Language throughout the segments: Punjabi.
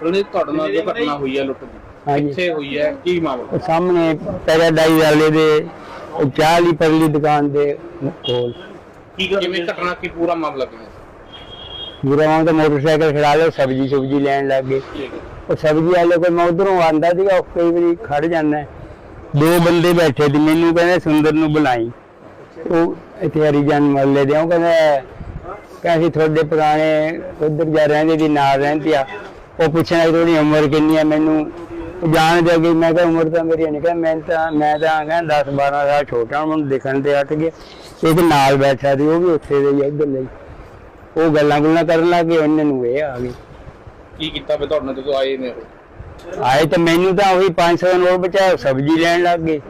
ਸੁਣੀ ਤੁਹਾਡੇ ਨਾਲ ਜੋ ਘਟਨਾ ਹੋਈ ਹੈ ਲੁੱਟ ਦੀ ਹਾਂਜੀ। ਕਿੱਥੇ ਹੋਈ ਹੈ ਕੀ ਮਾਮਲਾ? ਉਹ ਸਾਹਮਣੇ ਪੈਰਾਡਾਈਜ਼ ਵਾਲੇ ਦੇ ਉਹ ਚਾਹ ਵਾਲੀ ਪਰਲੀ ਦੁਕਾਨ ਦੇ ਕੋਲ। ਕੀ ਕਿਵੇਂ ਘਟਨਾ ਕੀ ਪੂਰਾ ਮਾਮਲਾ ਕਿਵੇਂ ਗੁਰਾਂ ਦਾ ਮੋਟਰਸਾਈਕਲ ਖੜਾ ਲਿਆ ਸਬਜੀ ਸੁਬਜੀ ਲੈਣ ਲੱਗ ਗਏ। ਠੀਕ ਹੈ। ਉਹ ਸਬਜ਼ੀ ਵਾਲੇ ਕੋਈ ਮੈਂ ਉਧਰੋਂ ਆਂਦਾ ਸੀਗਾ ਉਹ ਕਈ ਵਾਰੀ ਖੜ ਜਾਂਦਾ। ਦੋ ਬੰਦੇ ਬੈਠੇ ਸੀ ਮੈਨੂੰ ਕਹਿੰਦੇ ਸੁੰਦਰ ਨੂੰ ਬੁਲਾਈ। ਉਹ ਇੱਥੇ ਹਰੀਜਨ ਮਹੱਲੇ ਦੇ ਉਹ ਕਹਿੰਦਾ ਕਹਿੰਦੇ ਤੁਹਾਡੇ ਪੁਰਾਣੇ ਉਧਰ ਜਾ ਰਹਿੰਦੇ ਦੀ ਨਾਲ ਰਹਿੰਦੀ ਆ। ਉਹ ਪੁੱਛਣਾ ਤੁਹਾਡੀ ਉਮਰ ਕਿੰਨੀ ਆ ਮੈਨੂੰ? ਜਾਣ ਦੇ ਗਈ ਮੈਂ ਕਿਹਾ ਉਮਰ ਤਾਂ ਮੇਰੀ ਨਹੀਂ ਕਹਿੰਦਾ ਮੈਂ ਤਾਂ ਮੈਂ ਤਾਂ ਕਹਿੰਦਾ 10 12 ਸਾਲ ਛੋਟਾ ਮੈਨੂੰ ਦੇਖਣ ਤੇ ਹਟ ਗਿਆ। ਇੱਕ ਨਾਲ ਬੈਠਾ ਸੀ ਉਹ ਵੀ ਉੱਥੇ ਦੇ ਹੀ ਇੱਧਰ ਲਈ। ਉਹ ਗੱਲਾਂ ਗੁੱਲਾਂ ਕਰਨ ਲੱਗੇ ਉਹਨਾਂ ਨੂੰ ਇਹ ਆ ਗਈ। ਕੀ ਕੀਤਾ ਵੀ ਤੁਹਾਡੇ ਨਾਲ ਜਦੋਂ ਆਏ ਨੇ ਉਹ? ਆਏ ਤਾਂ ਮੈਨੂੰ ਤਾਂ ਉਹੀ 500 ਦਾ ਨੋਟ ਬਚਾਇਆ ਸਬਜ਼ੀ ਲੈਣ ਲੱਗ ਗਏ।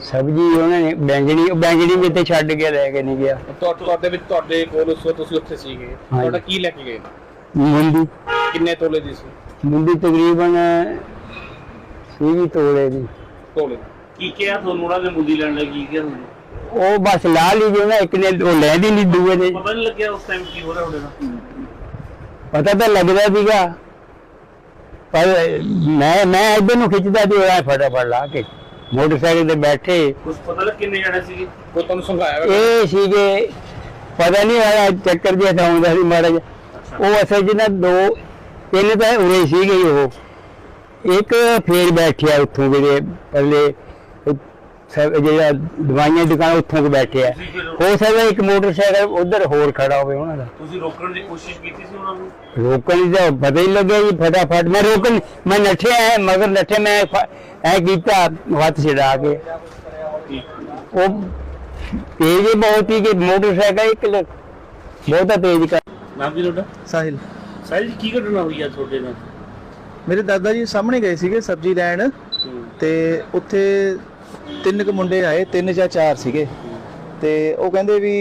ਸਬਜ਼ੀ ਉਹਨਾਂ ਨੇ ਬੈਂਗਣੀ ਉਹ ਬੈਂਗਣੀ ਵੀ ਇੱਥੇ ਛੱਡ ਕੇ ਲੈ ਕੇ ਨਹੀਂ ਗਿਆ। ਤੁਹਾ- ਤੁਹਾਡੇ ਵਿੱਚ ਤੁਹਾਡੇ ਕੋਲ ਉਸ ਤੁਸੀਂ ਉੱਥੇ ਸੀਗੇ। ਤੁਹਾਡਾ ਕੀ ਲੈ ਕੇ ਗਏ? ਮੁੰਡੀ ਕਿੰਨੇ ਤੋਲੇ ਦੀ ਸੀ? ਮੁੰਡੀ ਤਕਰੀਬਨ ਸੀਗੀ ਤੋਲੇ ਦੀ। ਤੋਲੇ। ਕੀ ਕਿਹਾ ਤੁਹਾਨੂੰ? ਉਹਨਾਂ ਨੇ ਮੁੰਡੀ ਲੈਣ ਲੱਗੀ ਕੀ ਕਿਹਾ ਤੁਹਾਨੂੰ? ਉਹ ਬਸ ਲਾ ਲਈ ਜੀ ਉਹਨਾਂ ਇੱਕ ਨੇ ਉਹ ਲੈਂਦੀ ਨਹੀਂ ਦੂਏ ਦੇ ਪਤਾ ਨਹੀਂ ਲੱਗਿਆ ਉਸ ਟਾਈਮ ਕੀ ਹੋ ਰਿਹਾ ਨਾਲ। ਪਤਾ ਤਾਂ ਲੱਗਦਾ ਸੀਗਾ। ਪਰ ਮੈਂ ਮੈਂ ਇੱਧਰ ਨੂੰ ਖਿੱਚਦਾ ਸੀ ਉਹ ਐਂ ਫਟਾਫਟ ਲਾ ਕੇ ਮੋਟਰਸਾਈਕਲ ਤੇ ਬੈਠੇ। ਕੁਝ ਪਤਾ ਲੱਗ ਕਿੰਨੇ ਜਣੇ ਸੀਗੇ? ਕੋਈ ਤੁਹਾਨੂੰ ਹੋਇਆ? ਇਹ ਸੀਗੇ ਪਤਾ ਨਹੀਂ ਆਇਆ ਚੱਕਰ ਜਿਹਾ ਤਾਂ ਆਉਂਦਾ ਸੀ ਮਾੜਾ ਜਿਹਾ। ਉਹ ਅਸਲ 'ਚ ਨਾ ਦੋ ਤਿੰਨ ਤਾਂ ਉਰੇ ਸੀਗੇ ਹੀ ਉਹ। ਇੱਕ ਫੇਰ ਬੈਠਿਆ ਉੱਥੋਂ ਜਿਹੜੇ ਪੱਲੇ ਸਭ ਜਿਹੜਾ ਦਵਾਈਆਂ ਦੀ ਦੁਕਾਨ ਉੱਥੋਂ ਕੋ ਬੈਠਿਆ। ਹੋ ਸਕਦਾ ਇੱਕ ਮੋਟਰਸਾਈਕਲ ਉਧਰ ਹੋਰ ਖੜਾ ਹੋਵੇ ਉਹਨਾਂ ਦਾ। ਤੁਸੀਂ ਰੋਕਣ ਦੀ ਕੋਸ਼ਿਸ਼ ਕੀਤੀ ਸੀ ਉਹਨਾਂ ਨੂੰ? ਰੋਕਣ ਦੀ ਤਾਂ ਪਤਾ ਹੀ ਲੱਗਿਆ ਜੀ ਫਟਾਫਟ। ਮੈਂ ਰੋਕਣ ਮੈਂ ਨੱਠਿਆ ਐ ਮਗਰ ਨੱਠੇ ਮੈਂ ਐ ਕੀਤਾ ਹੱਥ ਛਡਾ ਕੇ। ਉਹ ਤੇਜ਼ ਹੀ ਬਹੁਤ ਹੀ ਕਿ ਮੋਟਰਸਾਈਕਲ ਇੱਕ ਲ- ਬਹੁਤਾ ਤੇਜ਼ ਕਰ ਨਾਮ ਕੀ ਤੁਹਾਡਾ? ਸਾਹਿਲ। ਸਾਹਿਲ ਜੀ ਕੀ ਘਟਨਾ ਹੋਈ ਆ ਤੁਹਾਡੇ ਨਾਲ? ਮੇਰੇ ਦਾਦਾ ਜੀ ਸਾਹਮਣੇ ਗਏ ਸੀਗੇ ਸਬਜ਼ੀ ਲੈਣ ਤੇ ਉੱਥੇ ਤਿੰਨ ਕੁ ਮੁੰਡੇ ਆਏ ਤਿੰਨ ਜਾਂ ਚਾਰ ਸੀਗੇ। ਤੇ ਉਹ ਕਹਿੰਦੇ ਵੀ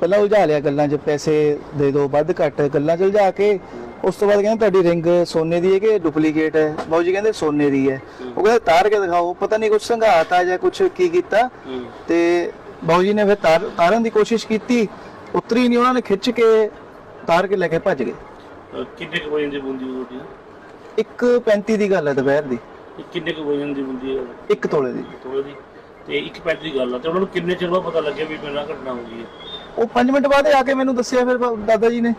ਪਹਿਲਾਂ ਉਲਝਾ ਲਿਆ ਗੱਲਾਂ 'ਚ ਪੈਸੇ ਦੇ ਦਿਓ ਵੱਧ ਘੱਟ ਗੱਲਾਂ 'ਚ ਉਲਝਾ ਕੇ। ਉਸ ਤੋਂ ਬਾਅਦ ਕਹਿੰਦੇ ਤੁਹਾਡੀ ਰਿੰਗ ਸੋਨੇ ਦੀ ਹੈ ਕਿ ਡੁਪਲੀਕੇਟ ਹੈ? ਬਾਊ ਜੀ ਕਹਿੰਦੇ ਸੋਨੇ ਦੀ ਹੈ। ਉਹ ਕਹਿੰਦੇ ਤਾਰ ਕੇ ਦਿਖਾਓ ਪਤਾ ਨਹੀਂ ਕੁਝ ਸੰਘਾਤਾ ਜਾਂ ਕੁਝ ਕੀ ਕੀਤਾ। ਤੇ ਬਾਊ ਜੀ ਨੇ ਫਿਰ ਤਾਰ ਤਾਰਨ ਦੀ ਕੋਸ਼ਿਸ਼ ਕੀਤੀ ਉਤਰੀ ਨਹੀਂ ਉਹਨਾਂ ਨੇ ਖਿੱਚ ਕੇ ਤਾਰ ਕੇ ਲੈ ਕੇ ਭੱਜ ਗਏ। ਅਹ ਕਿੰਨੇ ਕੁ ਵਜਨ ਦੀ ਬੁੰਦੀ ਤੁਹਾਡੀ? ਇੱਕ 35 ਦੀ ਗੱਲ ਹੈ ਦੁਪਹਿਰ ਦੀ। ਇਹ ਕਿੰਨੇ ਕੁ ਵਜਨ ਦੀ ਬੁੰਦੀ ਹੈ? ਇੱਕ ਤੋਲੇ ਦੀ। ਤੋਲੇ ਦੀ। ਤੇ ਇੱਕ ਪੈਂਟ ਦੀ ਗੱਲ ਆ। ਤੇ ਉਹਨਾਂ ਨੂੰ ਕਿੰਨੇ ਚਿਰ ਬਾਅਦ ਪਤਾ ਲੱਗਿਆ ਵੀ ਮੇਰੇ ਨਾਲ ਘਟਨਾ ਹੋ ਗਈ ਹੈ? ਉਹ 5 ਮਿੰਟ ਬਾਅਦ ਆ ਕੇ ਮੈਨੂੰ ਦੱਸਿਆ ਫਿਰ ਦਾਦਾ ਜੀ ਨੇ।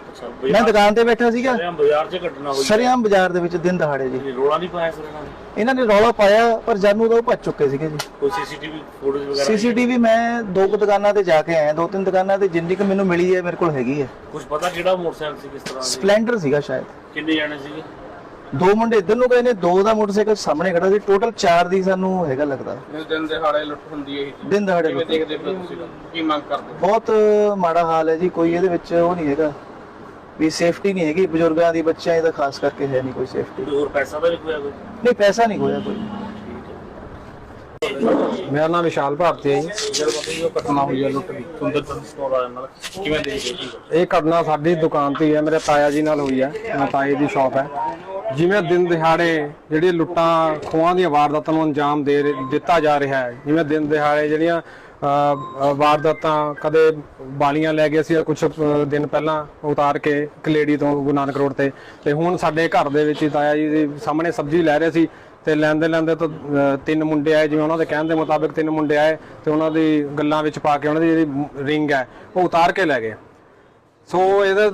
ਮੈਂ ਦੁਕਾਨ ਤੇ ਬੈਠਾ ਸੀਗਾ। ਬਾਜ਼ਾਰ ਬਾਜ਼ਾਰ 'ਚ ਘਟਨਾ ਹੋਈ ਸ਼ਰਿਆਮ ਬਾਜ਼ਾਰ ਦੇ ਵਿੱਚ ਦਿਨ ਦਹਾੜੇ ਜੀ। ਰੋਲਾ ਨਹੀਂ ਪਾਇਆ ਫਿਰ ਇਹਨਾਂ ਨੇ? ਇਹਨਾਂ ਨੇ ਰੌਲਾ ਪਾਇਆ ਪਰ ਜਾਨੂ ਤਾਂ ਉਹ ਭੱਜ ਚੁੱਕੇ ਸੀਗੇ ਜੀ। ਕੋਈ ਸੀਸੀਟੀਵੀ ਫੋਟੋਜ਼ ਵਗੈਰਾ ਸੀਸੀਟੀਵੀ ਮੈਂ ਦੋ ਕੁ ਦੁਕਾਨਾਂ ਤੇ ਜਾ ਕੇ ਆਇਆ ਦੋ ਤਿੰਨ ਦੁਕਾਨਾਂ ਤੇ ਜਿੰਨੀ ਕੁ ਮੈਨੂੰ ਮਿਲੀ ਹੈ ਮੇਰੇ ਕੋਲ ਹੈਗੀ ਹੈ। ਕੁਝ ਪਤਾ ਕਿਹੜਾ ਮੋਟਰਸਾਈਕਲ ਸੀ ਕਿਸ ਤਰ੍ਹਾਂ ਦਾ? ਸਪਲੈਂਡਰ ਸੀਗਾ ਸ਼ਾਇਦ। ਕਿੰਨੇ ਜਣੇ ਸੀਗੇ? ਦੋ ਮੁੰਡੇ ਇੱਧਰ ਨੂੰ ਗਏ ਨੇ ਦੋ ਦਾ ਮੋਟਰਸਾਈਕਲ ਸਾਹਮਣੇ ਖੜਾ ਸੀ। ਟੋਟਲ 4 ਦੀ ਸਾਨੂੰ ਹੈਗਾ ਲੱਗਦਾ। ਦਿਨ ਦਿਹਾੜੇ ਲੁੱਟ ਹੁੰਦੀ ਹੈ ਇਹ। ਦਿਨ ਦਹਾੜੇ ਕਿਵੇਂ ਲੁੱਟ। ਦੇਖਦੇ ਹੋ ਤੁਸੀਂ ਕੀ ਮੰਗ ਕਰਦੇ? ਹੋ? ਬਹੁਤ ਮਾੜਾ ਹਾਲ ਹੈ ਜੀ ਕੋਈ ਇਹਦੇ ਵਿੱਚ ਉਹ ਨਹੀਂ ਹੈਗਾ। ਵੀ ਸੇਫਟੀ ਨਹੀਂ ਹੈਗੀ ਬਜ਼ੁਰਗਾਂ ਦੀ ਬੱਚਿਆਂ ਦੀ ਤਾਂ ਖਾਸ ਕਰਕੇ ਹੈ ਨਹੀਂ ਕੋਈ ਸੇਫਟੀ ਹੋਰ ਪੈਸਾ ਤਾਂ ਨਹੀਂ ਖੋਇਆ ਕੋਈ? ਨਹੀਂ ਪੈਸਾ ਨਹੀਂ ਹੋਇਆ ਕੋਈ। ਮੇਰਾ ਨਾਮ ਵਿਸ਼ਾਲ ਭਾਰਤੀ ਹੈ ਜੀ। ਜਦੋਂ ਬੰਦੇ ਜੋ ਘਟਨਾ ਹੋਈ ਹੈ ਲੁੱਟ ਦੀ ਸੁੰਦਰ ਸਟੋਰ ਵਾਲਿਆਂ ਨਾਲ ਕਿਵੇਂ ਦੇਖਦੇ ਹੋ ਇਹ ਘਟਨਾ ਸਾਡੀ ਦੁਕਾਨ ਤੇ ਹੀ ਹੈ ਮੇਰੇ ਤਾਇਆ ਜੀ ਨਾਲ ਹੋਈ ਹੈ। ਮੇਰੇ ਤਾਏ ਦੀ ਸ਼ਾਪ ਹੈ। ਜਿਵੇਂ ਦਿਨ ਦਿਹਾੜੇ ਜਿਹੜੀ ਲੁੱਟਾਂ, ਖੋਹਾਂ ਦੀਆਂ ਵਾਰਦਾਤਾਂ ਨੂੰ ਅੰਜਾਮ ਦੇ ਦਿੱਤਾ ਜਾ ਰਿਹਾ ਹੈ। ਜਿਵੇਂ ਦਿਨ ਦਿਹਾੜੇ ਜਿਹੜੀਆਂ ਵਾਰਦਾਤਾਂ ਕਦੇ ਬਾਲੀਆਂ ਲੈ ਗਏ ਸੀ ਕੁਝ ਦਿਨ ਪਹਿਲਾਂ ਉਤਾਰ ਕੇ ਕਲੇੜੀ ਤੋਂ ਗੁਰੂ ਨਾਨਕ ਰੋਡ ਤੇ। ਤੇ ਹੁਣ ਸਾਡੇ ਘਰ ਦੇ ਵਿੱਚ ਤਾਇਆ ਜੀ ਦੇ ਸਾਹਮਣੇ ਸਬਜ਼ੀ ਲੈ ਰਹੇ ਸੀ ਤੇ ਲੈਂਦੇ ਲੈਂਦੇ ਤਾਂ ਤਿੰਨ ਮੁੰਡੇ ਆਏ। ਜਿਵੇਂ ਉਹਨਾਂ ਦੇ ਕਹਿਣ ਦੇ ਮੁਤਾਬਿਕ ਤਿੰਨ ਮੁੰਡੇ ਆਏ ਤੇ ਉਹਨਾਂ ਦੀ ਗੱਲਾਂ ਵਿੱਚ ਪਾ ਕੇ ਉਹਨਾਂ ਦੀ ਜਿਹੜੀ ਰਿੰਗ ਹੈ, ਉਹ ਉਤਾਰ ਕੇ ਲੈ ਗਏ। ਸੋ ਇਹਦੇ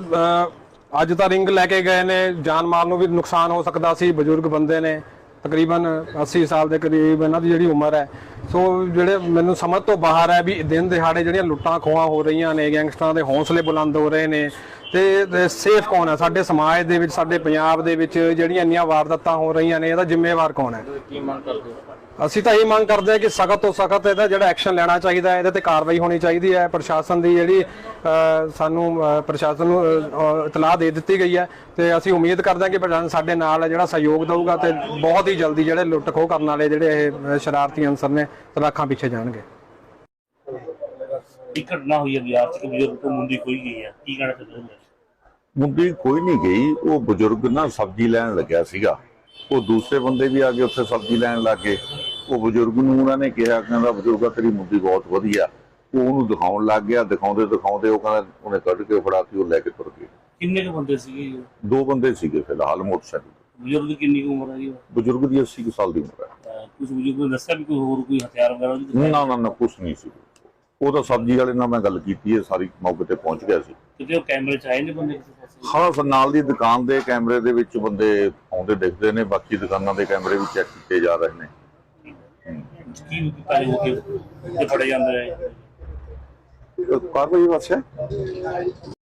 ਅੱਜ ਤਾਂ ਰਿੰਗ ਲੈ ਕੇ ਗਏ ਨੇ, ਜਾਨ ਮਾਲ ਨੂੰ ਵੀ ਨੁਕਸਾਨ ਹੋ ਸਕਦਾ ਸੀ, ਬਜ਼ੁਰਗ ਬੰਦੇ ਨੇ, ਤਕਰੀਬਨ 80 ਸਾਲ ਦੇ ਕਰੀਬ ਇਹਨਾਂ ਦੀ ਜਿਹੜੀ ਉਮਰ ਹੈ। ਸੋ ਜਿਹੜੇ ਮੈਨੂੰ ਸਮਝ ਤੋਂ ਬਾਹਰ ਹੈ ਵੀ ਦਿਨ ਦਿਹਾੜੇ ਜਿਹੜੀਆਂ ਲੁੱਟਾਂ ਖੋਹਾਂ ਹੋ ਰਹੀਆਂ ਨੇ, ਗੈਂਗਸਟਰਾਂ ਦੇ ਹੌਸਲੇ ਬੁਲੰਦ ਹੋ ਰਹੇ ਨੇ, ਤੇ ਸੇਫ ਕੌਣ ਹੈ? ਸਾਡੇ ਸਮਾਜ ਦੇ ਵਿੱਚ, ਸਾਡੇ ਪੰਜਾਬ ਦੇ ਵਿੱਚ ਜਿਹੜੀਆਂ ਇੰਨੀਆਂ ਵਾਰਦਾਤਾਂ ਹੋ ਰਹੀਆਂ ਨੇ, ਇਹਦਾ ਜ਼ਿੰਮੇਵਾਰ ਕੌਣ ਹੈ? ਕੀ ਮੰਗ ਕਰਦੇ ਹੋ? ਅਸੀਂ ਤਾਂ ਇਹ ਮੰਗ ਕਰਦੇ ਹਾਂ ਕਿ ਸਖਤ ਤੋਂ ਸਖਤ ਇਹਦਾ ਜਿਹੜਾ ਐਕਸ਼ਨ ਲੈਣਾ ਚਾਹੀਦਾ ਹੈ ਇਹਦੇ ਤੇ ਕਾਰਵਾਈ ਹੋਣੀ ਚਾਹੀਦੀ ਹੈ। ਪ੍ਰਸ਼ਾਸਨ ਦੀ ਜਿਹੜੀ ਸਾਨੂੰ ਪ੍ਰਸ਼ਾਸਨ ਨੂੰ ਇਤਲਾਹ ਦੇ ਦਿੱਤੀ ਗਈ ਹੈ ਤੇ ਅਸੀਂ ਉਮੀਦ ਕਰਦੇ ਹਾਂ ਕਿ ਪ੍ਰਸ਼ਾਸਨ ਸਾਡੇ ਨਾਲ ਜਿਹੜਾ ਸਹਿਯੋਗ ਦਊਗਾ ਤੇ ਬਹੁਤ ਹੀ ਜਲਦੀ ਜਿਹੜੇ ਲੁੱਟ ਖੋਹ ਕਰਨ ਵਾਲੇ ਜਿਹੜੇ ਇਹ ਸ਼ਰਾਰਤੀ ਅਨਸਰ ਨੇ ਤਲਾਖਾਂ ਪਿੱਛੇ ਜਾਣਗੇ। ਇੱਕ ਘਟਨਾ ਹੋਈ ਹੈ? ਬਾਜ਼ਾਰ 'ਚ ਕਿ ਬਜ਼ੁਰਗ ਤੋਂ ਮੁੰਡੀ ਖੋਈ ਗਈ ਹੈ। ਕੀ ਕਹਿਣਾ ਚਾਹੁੰਦੇ ਹੋ? ਮੁੰਡੀ ਕੋਈ ਨਹੀਂ ਗਈ ਉਹ ਬਜ਼ੁਰਗ ਨਾ ਸਬਜ਼ੀ ਲੈਣ ਲੱਗਿਆ ਸੀਗਾ। ਉਹ ਦੂਸਰੇ ਬੰਦੇ ਵੀ ਆ ਕੇ ਉੱਥੇ ਸਬਜ਼ੀ ਲੈਣ ਲੱਗ ਗਏ। ਉਹ ਬਜ਼ੁਰਗ ਨੂੰ ਉਹਨਾਂ ਨੇ ਕਿਹਾ ਕਹਿੰਦਾ ਬਜ਼ੁਰਗਾ ਤੇਰੀ ਮੁੰਡੀ ਬਹੁਤ ਵਧੀਆ। ਉਹ ਉਹਨੂੰ ਦਿਖਾਉਣ ਲੱਗ ਗਿਆ ਦਿਖਾਉਂਦੇ ਦਿਖਾਉਂਦੇ ਉਹ ਕਹਿੰਦਾ ਉਹਨੇ ਕੱਢ ਕੇ ਫੜਾਤੀ ਉਹ ਲੈ ਕੇ ਤੁਰ ਗਏ। ਕਿੰਨੇ ਕੁ ਬੰਦੇ ਸੀਗੇ ਜੀ? ਦੋ ਬੰਦੇ ਸੀਗੇ ਫਿਲਹਾਲ ਮੋਟਰਸਾਈਕਲ। ਬਜ਼ੁਰਗ ਦੀ ਕਿੰਨੀ ਕੁ ਉਮਰ ਹੈ ਜੀ ਬਜ਼ੁਰਗ ਦੀ 80 ਕੁ ਸਾਲ ਦੀ ਉਮਰ ਹੈ ਕੁਝ ਬਜ਼ੁਰਗ ਨੇ ਦੱਸਿਆ ਵੀ ਕੋਈ ਹੋਰ ਕੋਈ ਹਥਿਆਰ ਵਗੈਰਾ ਵੀ? ਨਾ ਨਾ ਨਾ ਕੁਛ ਨਹੀਂ ਸੀ। ਉਹ ਤਾਂ ਸਬਜ਼ੀ ਵਾਲੇ ਨਾਲ ਮੈਂ ਗੱਲ ਕੀਤੀ ਹੈ ਸਾਰੀ ਮੌਕੇ ਤੇ ਪਹੁੰਚ ਗਿਆ ਸੀ। ਕਿਤੇ ਉਹ ਕੈਮਰੇ ਚ ਆਏ ਨੇ ਬੰਦੇ ਹਾਂ ਨਾਲ ਦੀ ਦੁਕਾਨ ਦੇ ਕੈਮਰੇ ਦੇ ਵਿੱਚ ਬੰਦੇ ਆਉਂਦੇ ਦਿਖਦੇ ਨੇ ਬਾਕੀ ਦੁਕਾਨਾਂ ਦੇ ਕੈਮਰੇ ਵੀ ਚੈੱਕ ਕੀਤੇ ਜਾ ਰਹੇ ਨੇ। ਕੀ ਕੀਤਾ ਜਾਊਗਾ ਕਿ ਜੇ ਫੜੇ ਜਾਂਦੇ ਨੇ ਕਾਰਵਾਈ ਵਾਸਤੇ